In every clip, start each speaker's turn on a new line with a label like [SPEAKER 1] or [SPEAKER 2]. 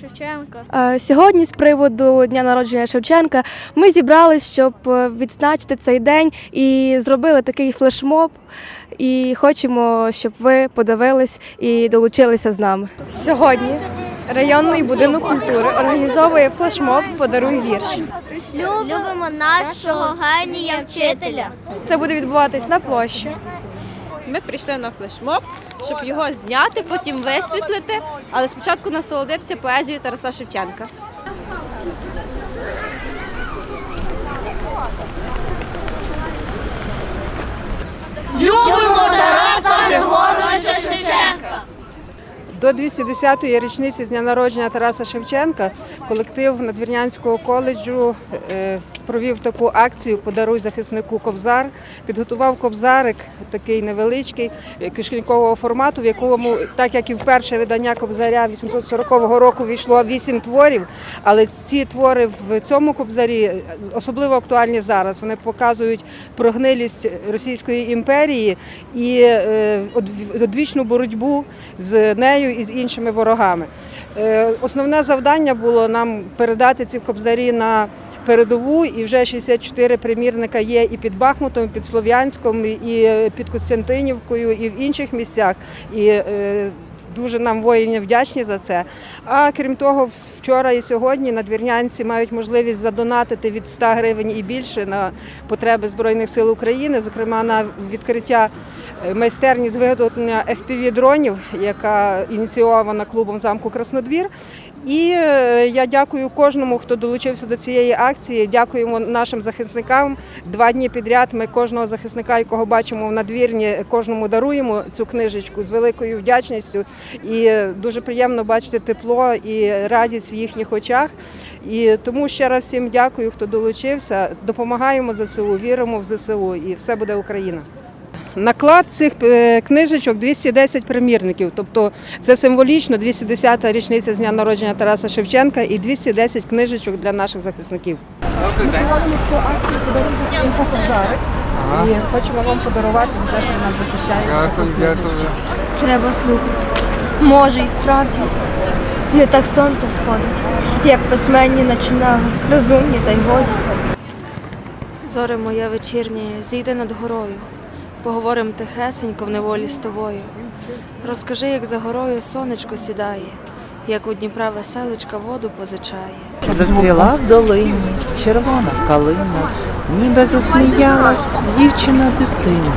[SPEAKER 1] Шевченка.
[SPEAKER 2] Е, Сьогодні, з приводу дня народження Шевченка, ми зібрались, щоб е, відзначити цей день і зробили такий флешмоб. І хочемо, щоб ви подивились і долучилися з нами. Сьогодні районний будинок культури організовує флешмоб Подаруй вірш.
[SPEAKER 1] Любимо нашого генія вчителя.
[SPEAKER 2] Це буде відбуватись на площі.
[SPEAKER 3] Ми прийшли на флешмоб, щоб його зняти, потім висвітлити, але спочатку насолодитися поезією Тараса Шевченка.
[SPEAKER 1] Любимо Тараса Шевченка.
[SPEAKER 4] До 210-ї річниці з дня народження Тараса Шевченка колектив Надвірнянського коледжу е, провів таку акцію Подаруй захиснику Кобзар. Підготував кобзарик, такий невеличкий, е, кишенькового формату, в якому, так як і в перше видання Кобзаря 840 року війшло вісім творів, але ці твори в цьому кобзарі особливо актуальні зараз. Вони показують прогнилість Російської імперії і е, одвічну боротьбу з нею і з іншими ворогами. Е, Основне завдання було нам передати ці кобзарі на передову, і вже 64 примірника є і під Бахмутом, і під Слов'янськом, і під Костянтинівкою, і в інших місцях. І е, Дуже нам воїни вдячні за це. А крім того, вчора і сьогодні надвірнянці мають можливість задонатити від 100 гривень і більше на потреби Збройних сил України, зокрема на відкриття е, майстерні з виготовлення FPV-дронів, яка ініційована клубом замку Краснодвір. І е, я дякую кожному, хто долучився до цієї акції. Дякуємо нашим захисникам. Два дні підряд ми кожного захисника, якого бачимо в надвірні, кожному даруємо цю книжечку з великою вдячністю. І е, дуже приємно бачити тепло і радість в їхніх очах. І тому ще раз всім дякую, хто долучився. Допомагаємо ЗСУ, віримо в ЗСУ, і все буде Україна. Наклад цих е, книжечок 210 примірників, тобто це символічно 210-та річниця з дня народження Тараса Шевченка і 210 книжечок для наших захисників. І хочемо вам подарувати за те, що нас захищає.
[SPEAKER 5] Дякую, дякую.
[SPEAKER 2] Треба слухати. Може, і справді не так сонце сходить, як письменні начинали, розумні та й годі.
[SPEAKER 3] Зоре моє вечірнє, зійди над горою. Поговорим тихесенько в неволі з тобою. Розкажи, як за горою сонечко сідає, як у Дніпра веселочка воду позичає.
[SPEAKER 6] Зацвіла в долині червона калина, ніби засміялась дівчина дитина.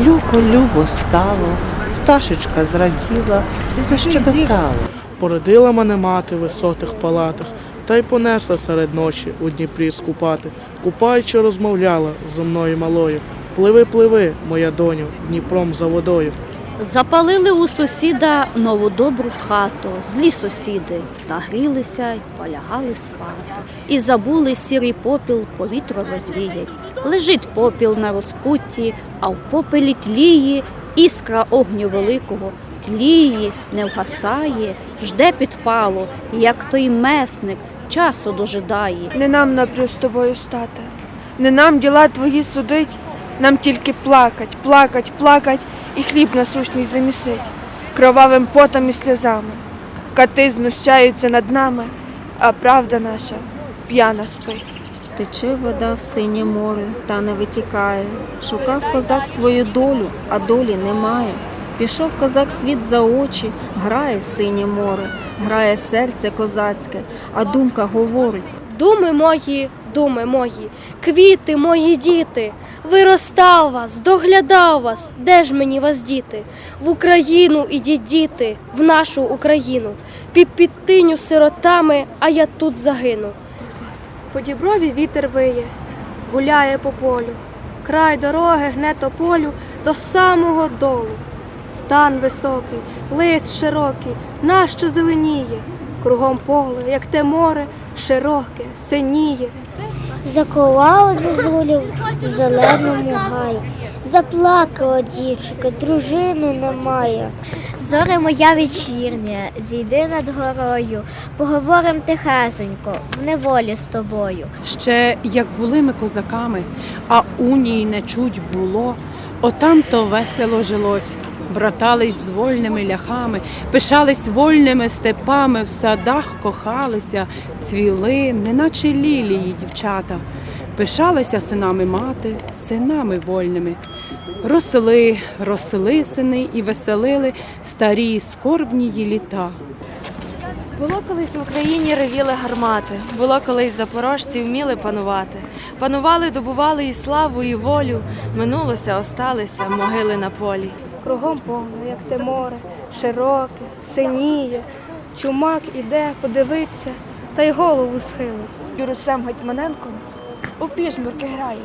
[SPEAKER 6] Любо, любо стало, пташечка зраділа і защебетала.
[SPEAKER 7] Породила мене мати в висотих палатах, та й понесла серед ночі у Дніпрі скупати. Купаючи, розмовляла зо мною малою. Пливи, пливи, моя доню, Дніпром за водою.
[SPEAKER 8] Запалили у сусіда нову добру хату, злі сусіди нагрілися й полягали спати. І забули сірий попіл, повітря розвіять. Лежить попіл на розпутті, а в попелі тліє іскра огню великого. Тліє, не вгасає, жде підпалу, як той месник часу дожидає.
[SPEAKER 2] Не нам напрю з тобою стати, не нам діла твої судить, нам тільки плакать, плакать, плакать і хліб насущний замісить, кровавим потом і сльозами. Кати знущаються над нами, а правда наша п'яна спить.
[SPEAKER 9] Тече вода в синє море, та не витікає. Шукав козак свою долю, а долі немає. Пішов козак світ за очі, грає синє море, грає серце козацьке, а думка говорить.
[SPEAKER 10] Думи мої, думи мої, квіти мої діти, виростав вас, доглядав вас, де ж мені вас діти? В Україну ідіть діти, в нашу Україну, під підтиню сиротами, а я тут загину.
[SPEAKER 2] По діброві вітер виє, гуляє по полю, край дороги гне тополю до самого долу. Стан високий, лиць широкий, нащо зеленіє, кругом поле, як те море, широке, синіє.
[SPEAKER 1] Заколала зозулю в зеленому гаї. Заплакала дівчинка, дружини немає. Зоре моя вечірня, зійди над горою, поговорим тихесенько, в неволі з тобою.
[SPEAKER 11] Ще як були ми козаками, а унії не чуть було, отам то весело жилось. Братались з вольними ляхами, пишались вольними степами, в садах кохалися, цвіли, неначе лілії дівчата. Пишалася синами мати, синами вольними. Росли, росли сини і веселили старі скорбні її літа.
[SPEAKER 3] Було колись в Україні ревіли гармати, було колись запорожці вміли панувати. Панували, добували і славу, і волю. Минулося, осталися могили на полі.
[SPEAKER 2] Кругом повно, як те море, широке, синіє. Чумак іде, подивиться, та й голову схилить.
[SPEAKER 5] Юрусем Гетьманенком у піжмурки граємо.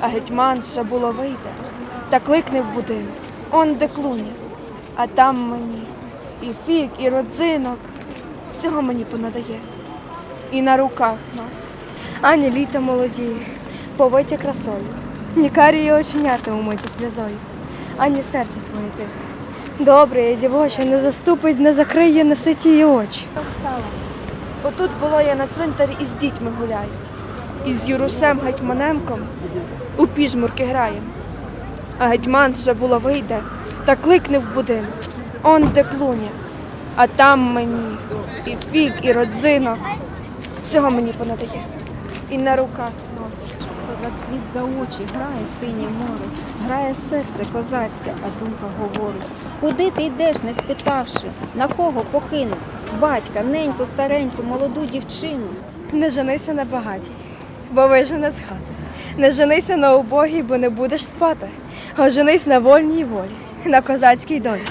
[SPEAKER 5] А гетьманша було вийде та кликне в будинок. Он де клуня, а там мені і фік, і родзинок. Всього мені понадає. І на руках носить.
[SPEAKER 2] Ані літа молодіє, повиття красою, ні карії оченята умиті сльозою, ані серце твоє тихе. Добре, я дівоче, не заступить, не закриє, не ситі її очі.
[SPEAKER 5] Отут було я на цвинтарі із дітьми гуляю. І з Юрусем Гетьманенком у піжмурки граєм. А гетьманша було вийде та кликне в будинок. Он де клуня, а там мені і фік, і родзинок. Всього мені понадає. І на руках
[SPEAKER 9] Козак світ за очі, грає синє море, грає серце козацьке, а думка говорить. Куди ти йдеш, не спитавши, на кого покинув? Батька, неньку, стареньку, молоду дівчину.
[SPEAKER 2] Не женися на багатій, бо вижене з хати. Не женися на убогій, бо не будеш спати. А женись на вольній волі, на козацькій долі.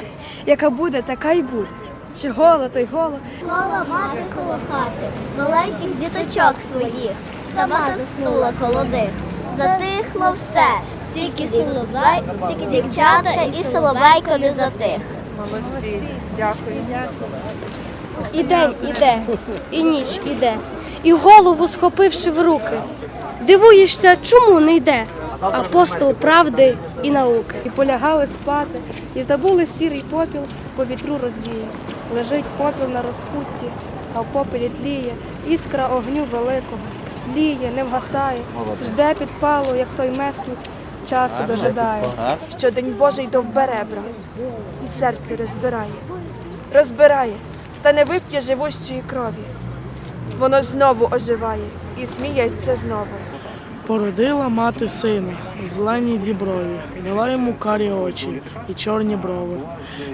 [SPEAKER 2] Яка буде, така й буде. Чи голо, то й голо.
[SPEAKER 1] Мала мати коло хати, маленьких діточок своїх, сама заснула коло них. Затихло все, тільки соловей, тільки дівчатка і соловейко не затих.
[SPEAKER 5] Молодці, дякую.
[SPEAKER 10] І день іде, і ніч іде, і голову схопивши в руки. Дивуєшся, чому не йде апостол правди і науки.
[SPEAKER 2] І полягали спати, і забули сірий попіл по вітру розвіє. Лежить попіл на розпутті, а в попелі тліє іскра огню великого. Тліє, не вгасає, жде підпалу, як той месник, часу дожидає.
[SPEAKER 5] що день Божий довбере, брат, і серце розбирає, розбирає, та не вип'є живущої крові. Воно знову оживає і сміється знову.
[SPEAKER 7] Породила мати сина, зелені діброві, дала йому карі очі і чорні брови.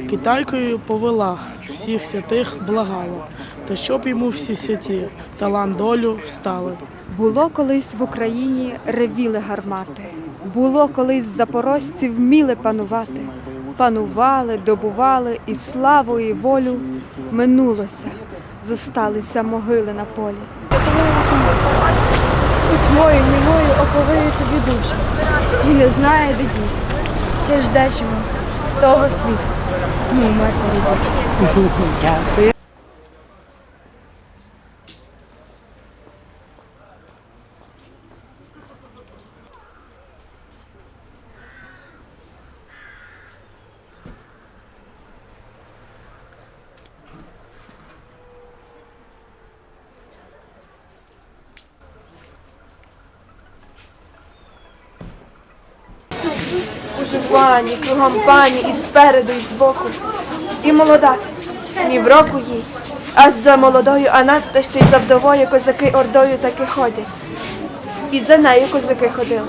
[SPEAKER 7] Китайкою повела, всіх святих благала, та щоб йому всі святі талант долю стали.
[SPEAKER 11] Було колись в Україні ревіли гармати. Було колись запорожці вміли панувати. Панували, добували і славу, і волю минулося. Зосталися могили на полі.
[SPEAKER 2] Тьмою, німою оповиє тобі душу, і не знає, де дітися. Ти ждеш його, того світу. Ну, матері.
[SPEAKER 5] Уже пані, кругом пані, і спереду, і збоку. І молода, ні в року їй. А за молодою, а надто ще й за вдовою козаки ордою таки ходять. І за нею козаки ходили,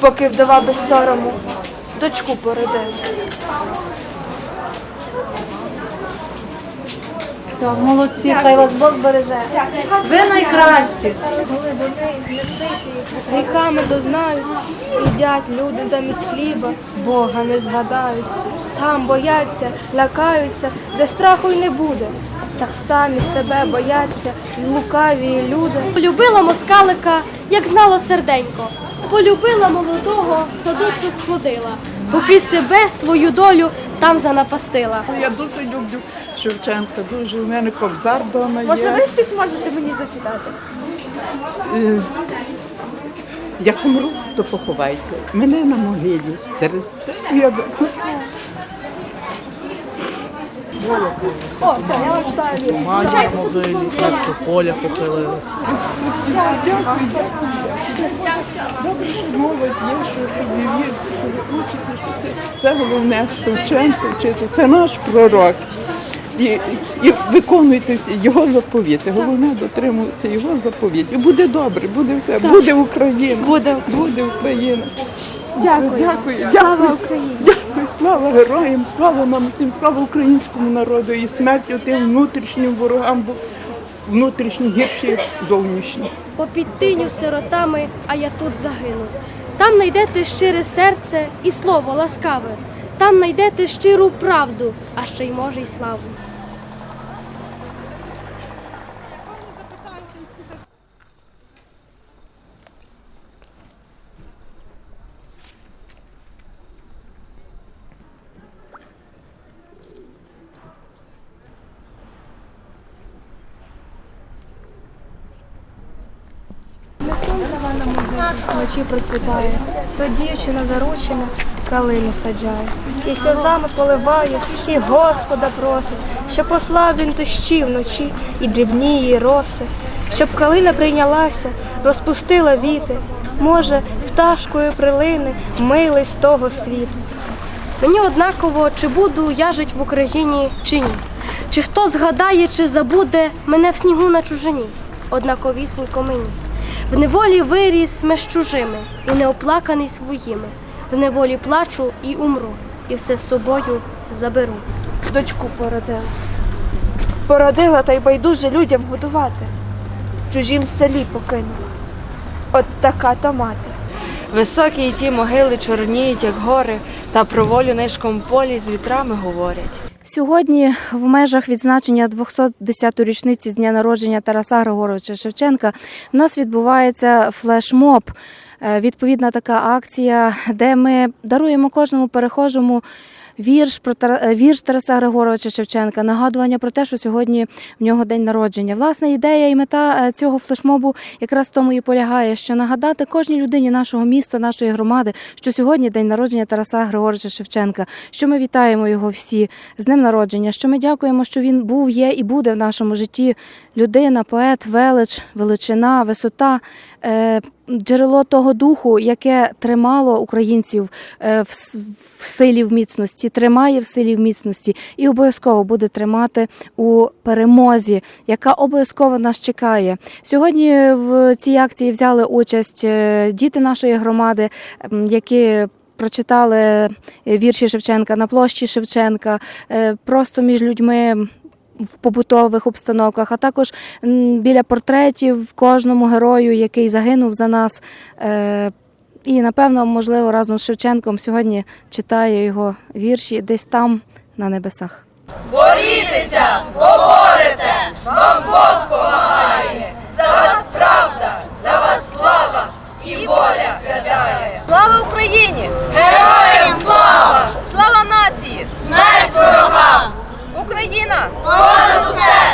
[SPEAKER 5] поки вдова без сорому дочку породила.
[SPEAKER 2] Молодці, хай вас Бог береже. Ви найкращі. Гріхами дознають, їдять люди замість хліба, Бога не згадають. Там бояться, лякаються, де страху й не буде. Так самі себе бояться і лукаві люди.
[SPEAKER 10] Полюбила москалика, як знало серденько. Полюбила молодого, садочок ходила, поки себе свою долю там занапастила.
[SPEAKER 12] Я дуже люблю Шевченка, дуже у мене кобзар вдома
[SPEAKER 5] Може, ви щось можете мені зачитати?
[SPEAKER 12] Е, Як умру, то поховайте. Мене на могилі серед степу я
[SPEAKER 7] Мання могилі, часто поля похилилось.
[SPEAKER 12] Молодь є, що тобі вірш, що ви учите, що ти. Це головне, Шевченко вчити, це наш пророк. І, і виконуйте його заповіти. Головне дотримуватися його заповіті. Буде добре, буде все, буде Україна. Буде, буде Україна. Дякую. Дякую. Слава Україні! Дякую, слава героям, слава нам всім, слава українському народу і смерті тим внутрішнім ворогам, бо внутрішні гірші зовнішні.
[SPEAKER 10] Попід тиню сиротами, а я тут загину. Там найдете щире серце і слово ласкаве. Там найдете щиру правду, а ще й може й славу.
[SPEAKER 2] Вночі процвітає, то дівчина заручена калину саджає, і сльозами поливає, і Господа просить, щоб послав він дощі вночі і дрібні її роси, щоб калина прийнялася, розпустила віти, може, пташкою прилини милий з того світу.
[SPEAKER 10] Мені однаково, чи буду я жить в Україні, чи ні. Чи хто згадає, чи забуде мене в снігу на чужині, однаковісінько мені. В неволі виріс меж чужими, і неоплаканий своїми. В неволі плачу і умру, і все з собою заберу.
[SPEAKER 5] Дочку породила. Породила та й байдуже людям годувати. В чужім селі покинула. От така то мати.
[SPEAKER 3] Високі й ті могили чорніють, як гори, та про волю нишком полі з вітрами говорять.
[SPEAKER 13] Сьогодні в межах відзначення 210-ї річниці з дня народження Тараса Григоровича Шевченка у нас відбувається флешмоб. Е, Відповідна така акція, де ми даруємо кожному перехожому вірш про е, вірш Тараса Григоровича Шевченка, нагадування про те, що сьогодні в нього день народження. Власне, ідея і мета е, цього флешмобу якраз в тому і полягає, що нагадати кожній людині нашого міста, нашої громади, що сьогодні день народження Тараса Григоровича Шевченка, що ми вітаємо його всі з днем народження, що ми дякуємо, що він був, є і буде в нашому житті. Людина, поет, велич, величина, висота. е, Джерело того духу, яке тримало українців е, в силі в міцності, тримає в силі в міцності і обов'язково буде тримати у перемозі, яка обов'язково нас чекає. Сьогодні в цій акції взяли участь е, діти нашої громади, які прочитали вірші Шевченка на площі Шевченка, е, просто між людьми. В побутових обстановках, а також біля портретів кожному герою, який загинув за нас. Е, І напевно, можливо, разом з Шевченком сьогодні читає його вірші десь там на небесах.
[SPEAKER 1] Борітеся, поборете, вам Бог
[SPEAKER 9] 我
[SPEAKER 1] 们